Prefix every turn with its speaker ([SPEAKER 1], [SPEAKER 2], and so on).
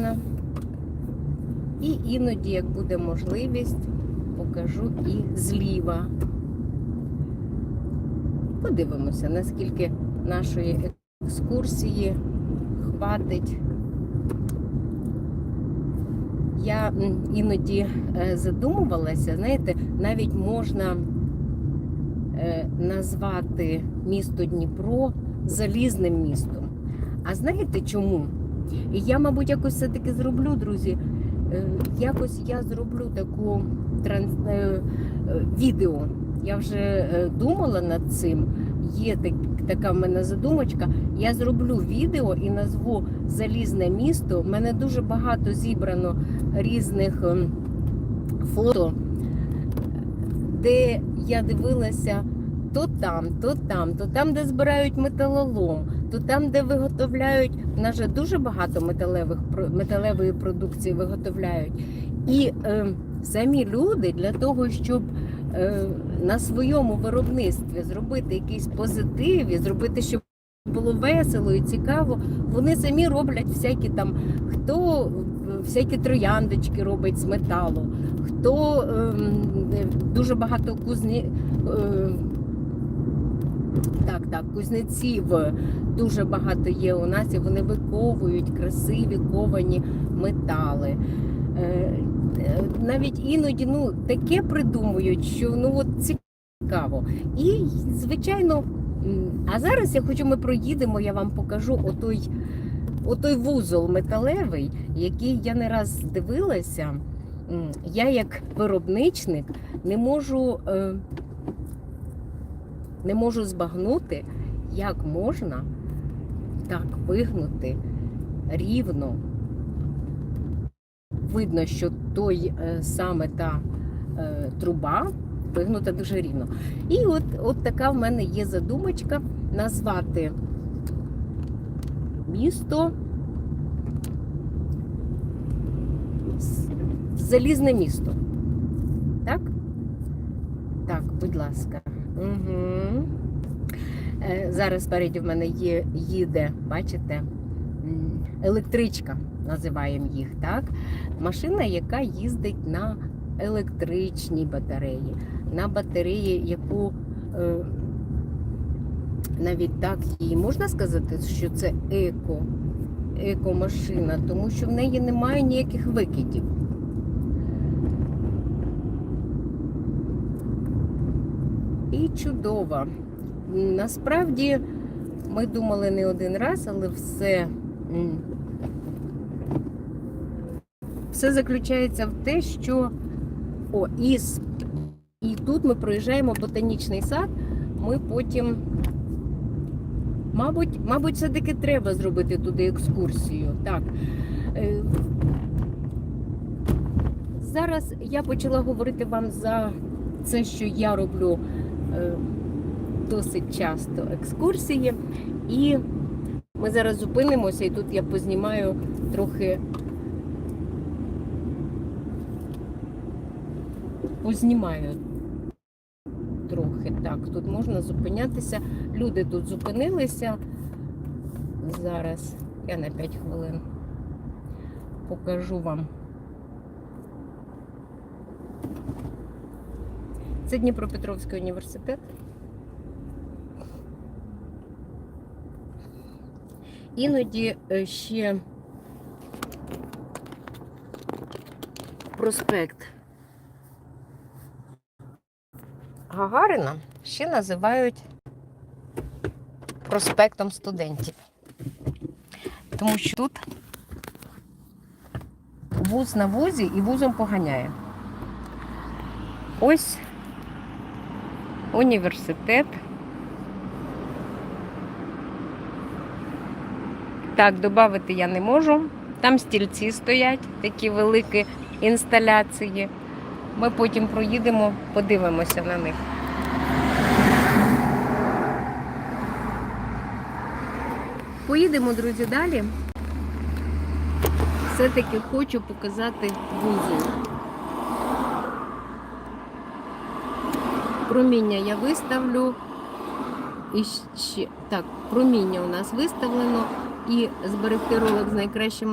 [SPEAKER 1] Гагаріна. І іноді, як буде можливість, покажу і зліва. Подивимося, наскільки нашої екскурсії хватить. Я іноді е, задумувалася, знаєте, навіть можна е, назвати місто Дніпро залізним містом. А знаєте чому? І я, мабуть, якось все-таки зроблю, друзі. е, Якось я зроблю таку транс... е, е, відео. Я вже думала над цим. Є так, така в мене задумочка. Я зроблю відео і назву Залізне місто. У мене дуже багато зібрано різних ем, фото, де я дивилася то там, то там, то там, де збирають металолом, то там, де виготовляють. У нас же дуже багато металевих металевої продукції виготовляють. І е, самі люди для того, щоб е, на своєму виробництві зробити якийсь позитив і зробити, щоб було весело і цікаво, вони самі роблять всякі там, хто всякі трояндочки робить з металу, хто е, дуже багато кузні. е, так, так, кузнеців дуже багато є у нас, і вони виковують красиві ковані метали. Е, е, Навіть іноді ну, таке придумують, що ну от цікаво. І, звичайно, а зараз я хочу, ми проїдемо, я вам покажу отой, отой вузол металевий, який я не раз дивилася. Я як виробничник не можу. Не можу збагнути, як можна так вигнути рівно. Видно, що той е, саме та е, труба вигнута дуже рівно. І от, от така в мене є задумочка назвати місто залізне місто. Так? Будь ласка. Угу. Зараз спереді в мене є, їде, бачите, електричка, називаємо їх, так? Машина, яка їздить на електричній батареї, на батареї, яку е, навіть так її можна сказати, що це еко, екомашина, тому що в неї немає ніяких викидів. І чудова. Насправді ми думали не один раз, але все, все заключається в те, що о, із, і тут ми проїжджаємо ботанічний сад, ми потім, мабуть, мабуть, все-таки треба зробити туди екскурсію. Так. Е, Зараз я почала говорити вам за це, що я роблю досить часто екскурсії. І ми зараз зупинимося, і тут я познімаю трохи. Познімаю трохи. Так, тут можна зупинятися. Люди тут зупинилися. Зараз я на 5 хвилин покажу вам. Це Дніпропетровський університет. Іноді е, ще проспект Гагарина ще називають проспектом студентів. Тому що тут вуз на вузі і вузом поганяє. Ось університет. Так, додати я не можу. Там стільці стоять, такі великі інсталяції. Ми потім проїдемо, подивимося на них. Поїдемо, друзі, далі. Все-таки хочу показати вузол. Проміння я виставлю. І ще так, проміння у нас виставлено. І зберегти ролик з найкращим